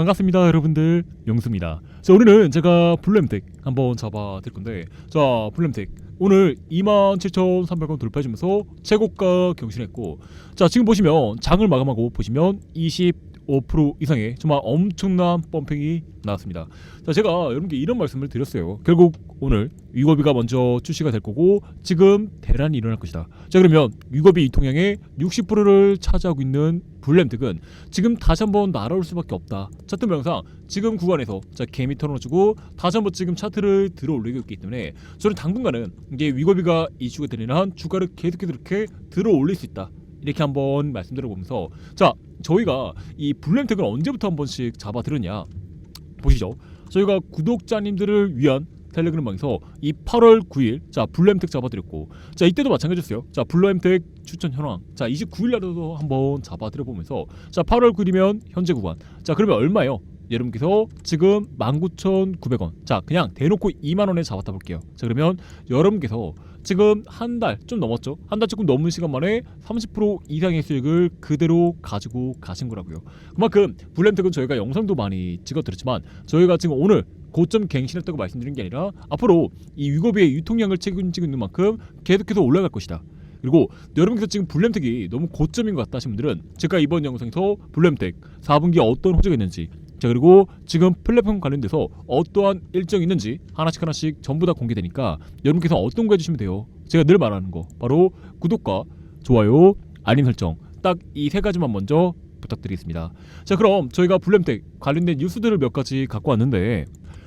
반갑습니다 여러분들. 영수입니다. 자 오늘은 제가 블렘텍 한번 잡아 드릴 건데 자 블렘텍. 오늘 27,300원 돌파해주면서 최고가 경신했고 자 지금 보시면 장을 마감하고 보시면 25% 이상의 정말 엄청난 펌핑이 나왔습니다 자 제가 여러분께 이런 말씀을 드렸어요 결국 오늘 위거비가 먼저 출시가 될 거고 지금 대란이 일어날 것이다 자 그러면 위거비 이통량의 60%를 차지하고 있는 블렘텍은 지금 다시 한번 날아올 수밖에 없다. 차트 모양상 지금 구간에서 자 개미 털어주고 다시 한번 지금 차트를 들어 올리고 있기 때문에 저는 당분간은 이게 위거비가 이슈가 되는 한 주가를 계속해서 이렇게 들어 올릴 수 있다. 이렇게 한번 말씀드려보면서 자 저희가 이 블렘텍을 언제부터 한 번씩 잡아들었냐? 보시죠. 저희가 구독자님들을 위한 텔레그램 방에서 이 8월 9일 자 블루엠텍 잡아드렸고 자 이때도 마찬가지였어요. 자 블루엠텍 추천 현황. 자 29일 날도 한번 잡아드려 보면서 자 8월 9일이면 현재 구간. 자 그러면 얼마요? 여러분께서 지금 19,900원. 자 그냥 대놓고 2만원에 잡았다 볼게요. 자 그러면 여러분께서 지금 한 달 좀 넘었죠 한 달 조금 넘은 시간 만에 30% 이상의 수익을 그대로 가지고 가신 거라고요 그만큼 블렘텍은 저희가 영상도 많이 찍어드렸지만 저희가 지금 오늘 고점 갱신했다고 말씀드린 게 아니라 앞으로 이 위고비의 유통량을 책임지고 있는 만큼 계속해서 올라갈 것이다. 그리고 여러분께서 지금 블렘텍이 너무 고점인 것 같다 하신 분들은 제가 이번 영상에서 블렘텍 4분기에 어떤 호재가 있는지 자 그리고 지금 플랫폼 관련돼서 어떠한 일정이 있는지 하나씩 하나씩 전부 다 공개되니까 여러분께서 어떤 거 해주시면 돼요? 제가 늘 말하는 거. 바로 구독과 좋아요 알림 설정 딱 이 세 가지만 먼저 부탁드리겠습니다. 자 그럼 저희가 블렘텍 관련된 뉴스들을 몇 가지 갖고 왔는데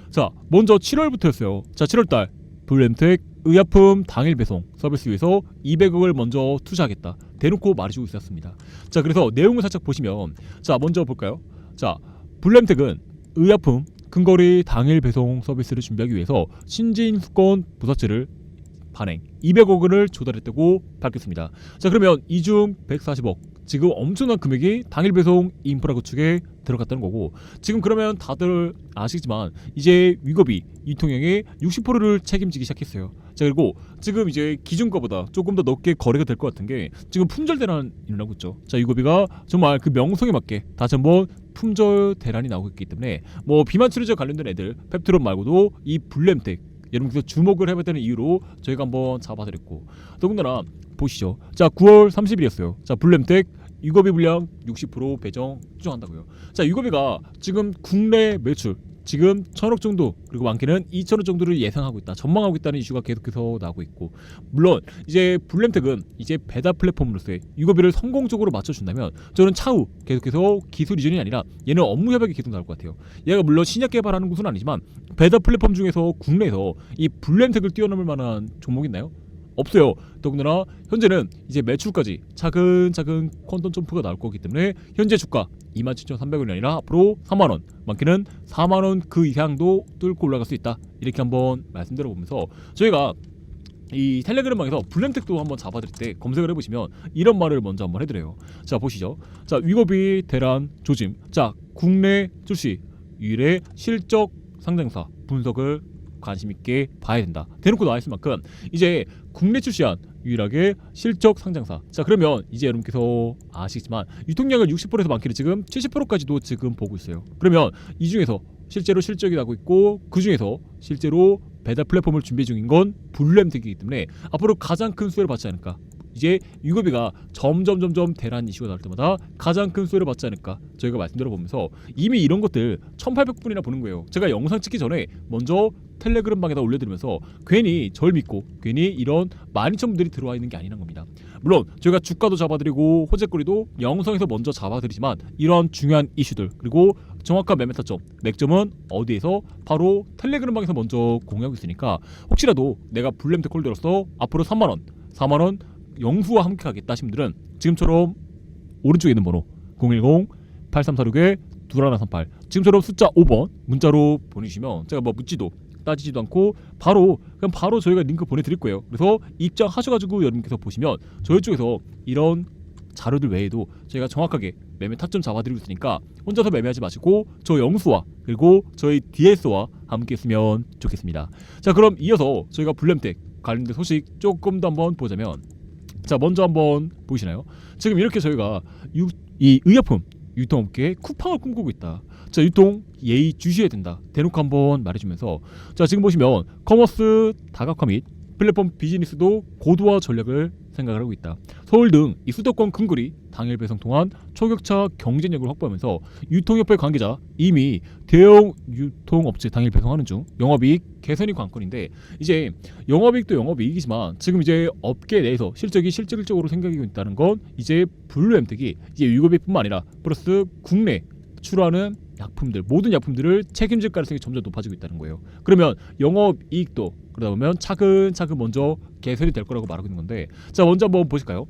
자 먼저 7월부터였어요. 자 7월달 블렘텍 의약품 당일 배송 서비스 위해서 200억을 먼저 투자하겠다. 대놓고 말해주고 있었습니다. 자 그래서 내용을 살짝 보시면 자 먼저 볼까요? 자 블렘텍은 의약품 근거리 당일 배송 서비스를 준비하기 위해서 신진 수권 부서체를 반행 200억 원을 조달했다고 밝혔습니다. 자 그러면 이중 140억 지금 엄청난 금액이 당일 배송 인프라 구축에 들어갔다는 거고 지금 그러면 다들 아시겠지만 이제 위거비 유통량의 60%를 책임지기 시작했어요. 자 그리고 지금 이제 기준가보다 조금 더 높게 거래가 될 것 같은 게 지금 품절 대란 일어나고 있죠. 자 위거비가 정말 그 명성에 맞게 다시 한번 품절 대란이 나오고 있기 때문에 뭐 비만 치료제 관련된 애들 펩트론 말고도 이 블렘텍 여러분께서 주목을 해봐야 되는 이유로 저희가 한번 잡아드렸고 더군다나 보시죠. 자 9월 30일이었어요. 자 블렘텍 유거비 물량 60% 배정 추정한다고요. 자 유거비가 지금 국내 매출 지금 천억 정도 그리고 많게는 2천억 정도를 예상하고 있다 전망하고 있다는 이슈가 계속해서 나오고 있고 물론 이제 블렘텍은 이제 배달 플랫폼으로서의 유거비를 성공적으로 맞춰준다면 저는 차후 계속해서 기술 이전이 아니라 얘는 업무 협약이 계속 나올 것 같아요 얘가 물론 신약 개발하는 곳은 아니지만 배달 플랫폼 중에서 국내에서 이 블렘텍을 뛰어넘을 만한 종목이 있나요? 없어요. 더군다나 현재는 이제 매출까지 차근차근 퀀텀 점프가 나올 거기 때문에 현재 주가 27,300원이 아니라 앞으로 3만 원, 많게는 4만 원 그 이상도 뚫고 올라갈 수 있다. 이렇게 한번 말씀드려 보면서 저희가 이 텔레그램방에서 블렘텍도 한번 잡아드릴 때 검색을 해보시면 이런 말을 먼저 한번 해드려요. 자 보시죠. 자 위거비 대란 조짐. 자 국내 출시 유일의 실적 상장사 분석을 관심 있게 봐야 된다. 대놓고 나와 있을 만큼 이제 국내 출시한 유일하게 실적 상장사. 자 그러면 이제 여러분께서 아시겠지만 유통량을 60%에서 많게는 지금 70%까지도 지금 보고 있어요. 그러면 이 중에서 실제로 실적이 나고 있고 그 중에서 실제로 배달 플랫폼을 준비 중인 건 블렘텍이기 때문에 앞으로 가장 큰 수혜를 받지 않을까. 이제 유급비가 점점 점점 대란 이슈가 나올 때마다 가장 큰 수혜를 받지 않을까 저희가 말씀드려 보면서 이미 이런 것들 1800분이나 보는 거예요 제가 영상 찍기 전에 먼저 텔레그램 방에다 올려드리면서 괜히 절 믿고 괜히 이런 12,000분들이 들어와 있는 게 아니란 겁니다. 물론 저희가 주가도 잡아드리고 호재거리도 영상에서 먼저 잡아드리지만 이런 중요한 이슈들 그리고 정확한 매매 타점, 맥점은 어디에서? 바로 텔레그램 방에서 먼저 공유하고 있으니까 혹시라도 내가 블렘텍 홀더로서 앞으로 3만 원, 4만 원 영수와 함께 하겠다 하신 분들은 지금처럼 오른쪽에 있는 번호 010-8346에 2138 지금처럼 숫자 5번 문자로 보내주시면 제가 뭐 묻지도 따지지도 않고 바로 그냥 바로 저희가 링크 보내드릴 거예요. 그래서 입장하셔가지고 여러분께서 보시면 저희 쪽에서 이런 자료들 외에도 저희가 정확하게 매매 타점 잡아드리고 있으니까 혼자서 매매하지 마시고 저 영수와 그리고 저희 DS와 함께 했으면 좋겠습니다. 자 그럼 이어서 저희가 블렘텍 관련된 소식 조금 더 한번 보자면 자 먼저 한번 보시나요? 지금 이렇게 저희가 유, 이 의약품 유통업계에 쿠팡을 꿈꾸고 있다. 자 유통 예의 주시해야 된다 대놓고 한번 말해주면서 자 지금 보시면 커머스 다각화 및 플랫폼 비즈니스도 고도화 전략을 생각을 하고 있다. 서울 등 이 수도권 근거리 당일 배송 통한 초격차 경쟁력을 확보하면서 유통협회 관계자 이미 대형 유통업체 당일 배송하는 중 영업이익 개선이 관건인데 이제 영업이익도 영업이익이지만 지금 이제 업계 내에서 실적이 실질적으로 생각하고 있다는 건 이제 블루엠텍이 이제 유급이뿐만 아니라 플러스 국내 출하는 약품들 모든 약품들을 책임질 가능성이 점점 높아지고 있다는 거예요. 그러면 영업 이익도 그러다 보면 차근차근 먼저 개선이 될 거라고 말하고 있는 건데 자 먼저 한번 보실까요?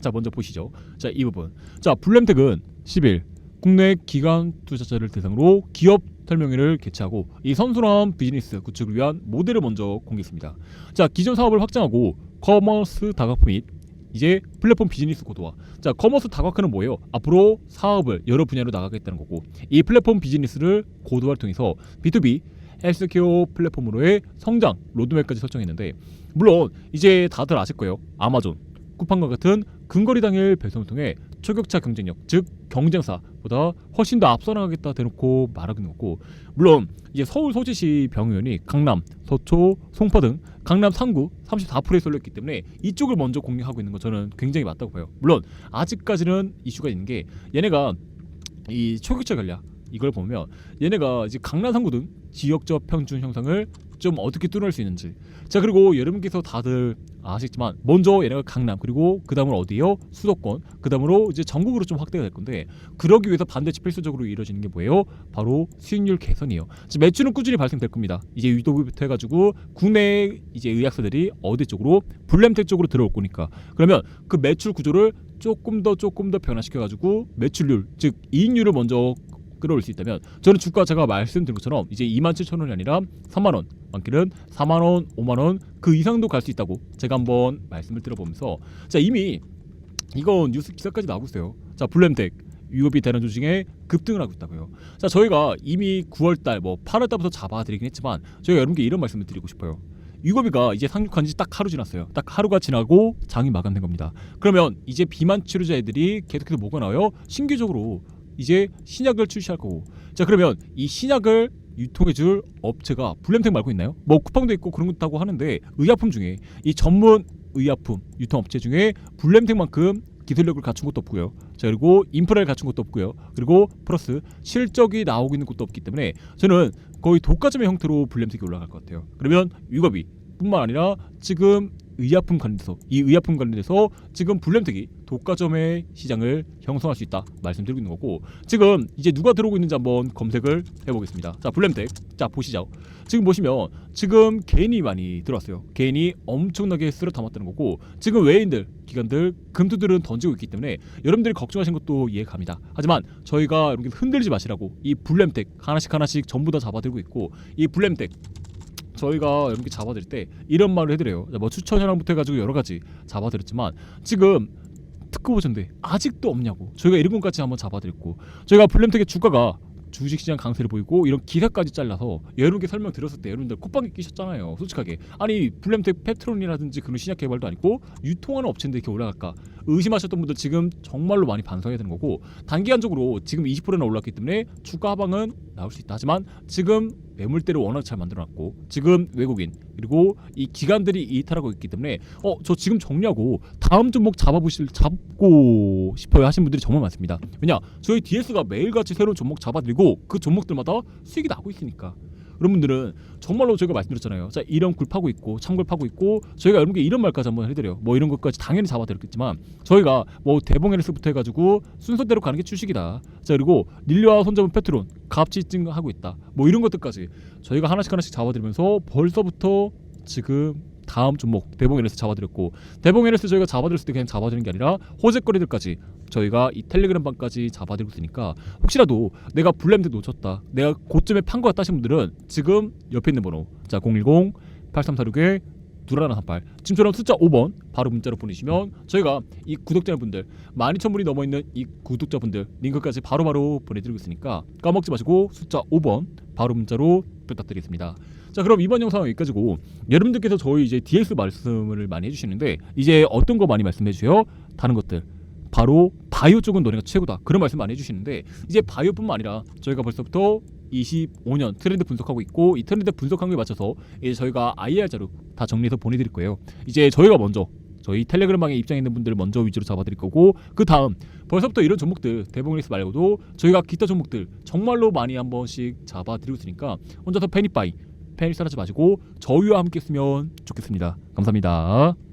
자 먼저 보시죠. 자 이 부분. 자 블렘텍은 10일 국내 기관 투자자를 대상으로 기업 설명회를 개최하고 이 선순환 비즈니스 구축을 위한 모델을 먼저 공개했습니다. 자 기존 사업을 확장하고 커머스 다각화 및 이제 플랫폼 비즈니스 고도화. 자 커머스 다각화는 뭐예요? 앞으로 사업을 여러 분야로 나가겠다는 거고 이 플랫폼 비즈니스를 고도화를 통해서 B2B 헬스케어 플랫폼으로의 성장 로드맵까지 설정했는데 물론 이제 다들 아실 거예요. 아마존, 쿠팡과 같은 근거리 당일 배송을 통해 초격차 경쟁력, 즉 경쟁사보다 훨씬 더 앞서 나가겠다 대놓고 말하고 있는 거고 물론 이제 서울 소재시 병의원이 강남, 서초, 송파 등 강남 3구 34%에 쏠렸기 때문에 이쪽을 먼저 공략하고 있는 거 저는 굉장히 맞다고 봐요. 물론 아직까지는 이슈가 있는 게 얘네가 이 초격차 전략 이걸 보면 얘네가 이제 강남 3구 등 지역적 평균 형상을 좀 어떻게 뚫어낼 수 있는지 자 그리고 여러분께서 다들 아시겠지만 먼저 얘네가 강남 그리고 그 다음으로 어디요? 수도권 그 다음으로 이제 전국으로 좀 확대가 될 건데 그러기 위해서 반드시 필수적으로 이루어지는 게 뭐예요? 바로 수익률 개선이에요. 즉 매출은 꾸준히 발생될 겁니다. 이제 유도부터 해가지고 국내 이제 의학사들이 어디 쪽으로? 블렘텍 쪽으로 들어올 거니까. 그러면 그 매출 구조를 조금 더 조금 더 변화시켜가지고 매출률 즉 이익률을 먼저 끌어올 수 있다면 저는 주가 제가 말씀드린 것처럼 이제 2만 7천 원이 아니라 3만 원 많게는 4만 원, 5만 원 그 이상도 갈 수 있다고 제가 한번 말씀을 드려보면서 자 이미 이거 뉴스 기사까지 나오고 있어요. 자 블렘텍 유업이 되는 조직에 급등을 하고 있다고요. 자 저희가 이미 9월달 뭐 8월달부터 잡아드리긴 했지만 저희가 여러분께 이런 말씀을 드리고 싶어요. 유거비가 이제 상륙한 지 딱 하루 지났어요. 딱 하루가 지나고 장이 마감된 겁니다. 그러면 이제 비만 치료자 애들이 계속해서 뭐가 나와요? 신규적으로 이제 신약을 출시할 거고. 자 그러면 이 신약을 유통해줄 업체가 블렘텍 말고 있나요? 뭐 쿠팡도 있고 그런 것도 하고 하는데 의약품 중에 이 전문 의약품 유통업체 중에 블렘텍만큼 기술력을 갖춘 것도 없고요. 자 그리고 인프라를 갖춘 것도 없고요. 그리고 플러스 실적이 나오고 있는 것도 없기 때문에 저는 거의 독과점의 형태로 블렘텍이 올라갈 것 같아요. 그러면 유겁이 뿐만 아니라 지금 의약품 관련돼서 이 의약품 관련돼서 지금 블렘텍이 독과점의 시장을 형성할 수 있다 말씀드리고 있는 거고 지금 이제 누가 들어오고 있는지 한번 검색을 해보겠습니다. 자 블렘텍 자 보시죠. 지금 보시면 지금 개인이 많이 들어왔어요. 개인이 엄청나게 쓸어 담았다는 거고 지금 외인들 기관들 금투들은 던지고 있기 때문에 여러분들이 걱정하신 것도 이해갑니다. 하지만 저희가 이렇게 흔들지 마시라고 이 블렘텍 하나씩 하나씩 전부 다 잡아들고 있고 이 블렘텍 저희가 이렇게 잡아드릴 때 이런 말을 해드려요. 뭐 추천 현황부터 해가지고 여러 가지 잡아드렸지만 지금 특급 버전데 아직도 없냐고. 저희가 이런 것까지 한번 잡아드렸고 저희가 블렘텍의 주가가 주식시장 강세를 보이고 이런 기사까지 잘라서 여러분께 설명드렸을 때 여러분들 콧방귀 끼셨잖아요 솔직하게. 아니 블렘텍 페트론이라든지 그런 신약 개발도 아니고 유통하는 업체인데 이렇게 올라갈까 의심하셨던 분들 지금 정말로 많이 반성해야 되는 거고 단기간적으로 지금 20%나 올랐기 때문에 주가 하방은 나올 수 있다 하지만 지금 매물대를 워낙 잘 만들어놨고 지금 외국인 그리고 이 기관들이 이탈하고 있기 때문에 어 저 지금 정리하고 다음 종목 잡아보실 잡고 싶어요 하신 분들이 정말 많습니다. 왜냐 저희 DS가 매일같이 새로운 종목 잡아드리고 그 종목들마다 수익이 나고 있으니까 여러분들은 정말로 저희가 말씀드렸잖아요. 자 이런 굴 파고 있고 참굴 파고 있고 저희가 여러분께 이런 말까지 한번 해드려요. 뭐 이런 것까지 당연히 잡아드렸겠지만 저희가 뭐 대봉에르스부터 해가지고 순서대로 가는 게 주식이다. 자 그리고 릴리와 손잡은 페트론 값이 증가하고 있다. 뭐 이런 것들까지 저희가 하나씩 하나씩 잡아드리면서 벌써부터 지금 다음 종목 대봉에르스 잡아드렸고 대봉에르스 저희가 잡아드렸을 때 그냥 잡아드리는 게 아니라 호재거리들까지 저희가 이 텔레그램 방까지 잡아드리고 있으니까 혹시라도 내가 블렘드 놓쳤다 내가 고점에 판것 같다 하신 분들은 지금 옆에 있는 번호 자 010 8346에 두라나 38 지금처럼 숫자 5번 바로 문자로 보내시면 저희가 이 구독자분들 12,000분이 넘어 있는 이 구독자분들 링크까지 바로바로 보내드리고 있으니까 까먹지 마시고 숫자 5번 바로 문자로 부탁드리겠습니다. 자 그럼 이번 영상은 여기까지고 여러분들께서 저희 이제 DX 말씀을 많이 해주시는데 이제 어떤 거 많이 말씀해 주세요? 다른 것들 바로 바이오 쪽은 너네가 최고다 그런 말씀 많이 해주시는데 이제 바이오뿐만 아니라 저희가 벌써부터 25년 트렌드 분석하고 있고 이 트렌드 분석한 거에 맞춰서 이제 저희가 IR 자료 다 정리해서 보내드릴 거예요. 이제 저희가 먼저 저희 텔레그램방에 입장해 있는 분들 먼저 위주로 잡아드릴 거고 그 다음 벌써부터 이런 종목들 대봉리스 말고도 저희가 기타 종목들 정말로 많이 한 번씩 잡아드리고 있으니까 혼자서 패닉바이 패닉 사하지 마시고 저희와 함께 쓰면 좋겠습니다. 감사합니다.